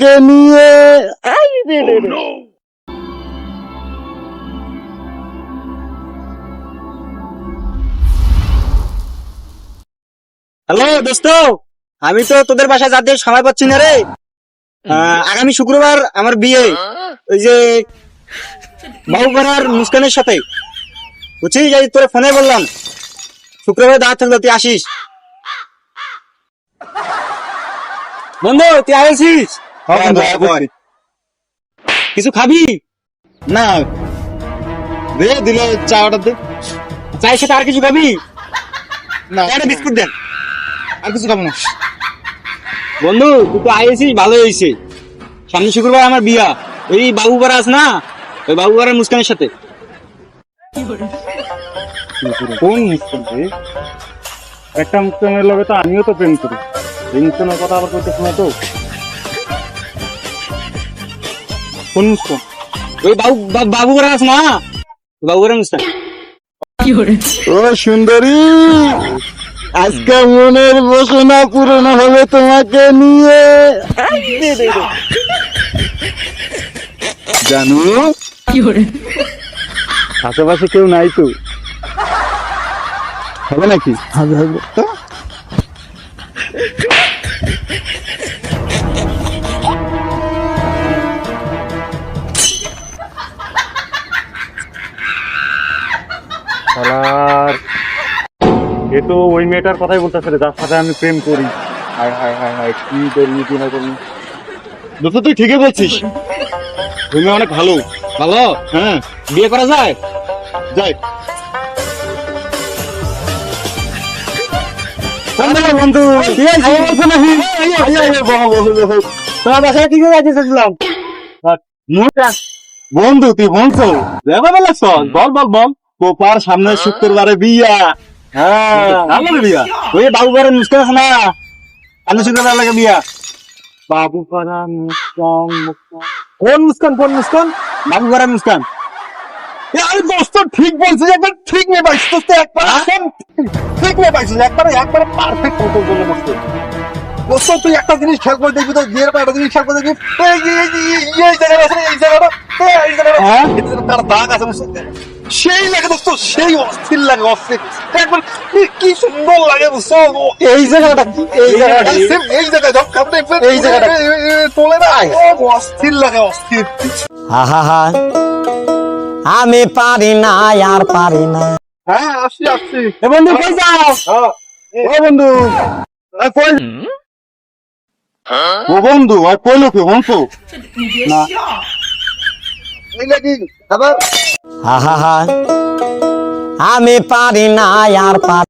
তোমাকে নিয়ে রে। হ্যালো দোস্ত আমি তো তোদের বাসায় যাতে সময় পাচ্ছি না রে। আগামী শুক্রবার আমার বিয়ে। ওই যে বাবুপাড়ার মুস্কানের সাথে। বুঝছিস? এই তোরে ফোনে বললাম শুক্রবার দাওয়াত থাকলে তুই আসিস। বন্ধু তুই আসিস কিছু খাবি? না। দে দিলে চা অর্ডার দে। চায়ের সাথে আর কিছু খাবি? না। একটা বিস্কুট দেন। আর কিছু খাব না। বন্ধু তুই তো আইসিস ভালো হয়েছে। সামনে শুক্রবার আমার বিয়া। ওই বাবুপাড়া আছে না? ওই বাবু বাবুপাড়ার মুস্কানের সাথে। কোন মুসকান রে? একটা মুসকানের লগে তো আমিও তো প্রেম করি। মুসকানের কথা আবার করতে শোনা তো? কোন মুসকান ওই বাবু বা- বাবুপাড়া আছে না ওই বাবুপাড়ার মুস্কান ও সুন্দরী আজকে মনের বাসনা পূরণ হবে তোমাকে নিয়ে। জানো আশেপাশে কেউ নাই তো? হবে নাকি? হবে হবে। শালার। এ তো ওই মেয়েটার কথাই বলতেছে যার সাথে আমি প্রেম করি। হায় হায় হায় হায় কি করবি কি না করবি দোস্ত তুই ঠিকই বলছিস। তুমি অনেক ভালো। ভালো? হ্যাঁ। বিয়ে করা যায়? যাই বন্ধু তোমার বাসায় ঠিক আছে বন্ধু তুই বলছো বল বল বল। কোপার সামনে শুক্রবারে বিয়া। হ্যাঁ আমার বিয়া। ওই বাবুবারের মুস্কান আছে না সামনে শুক্রবার লাগে বিয়া। বাবু পাড়া মুসকান মুসকান কোন মুস্কান কোন মুস্কান বাবু ঘরে মুস্কান আরে দোস্ত ঠিক বলছিস একবার ঠিক নেই পাইছিস দোস্ত একবার একদম ঠিক নেই পাইছিস একবার একবার পারফেক্ট মতো বলে দোস্ত দোস্ত তুই একটা জিনিস খেয়াল করে দেখবি তো বিয়ের পর একটা জিনিস খেয়াল করে দেখবি। এই যে এই যে এই জায়গাটা আছে এই জায়গাটা। এই, জায়গাটা। হ্যাঁ? তার দাগ আছে? সেই লাগে দোস্ত সেই অস্থির লাগে অস্থির। একবার কি- সুন্দর লাগে বুঝছ এই জায়গাটা এই জায়গাটা এই জায়গাটা যখন এই জায়গাটা তোলে না অস্থির লাগে অস্থির। আহা আমি পারি না আর পারি না। হ্যাঁ আসছি আসছি। এ বন্ধু কই যাও? ও বন্ধু। কই? ও বন্ধু আর কইলো কি বন্ধু? না এই লাগি আবার আহা আমি পারি না আর পারি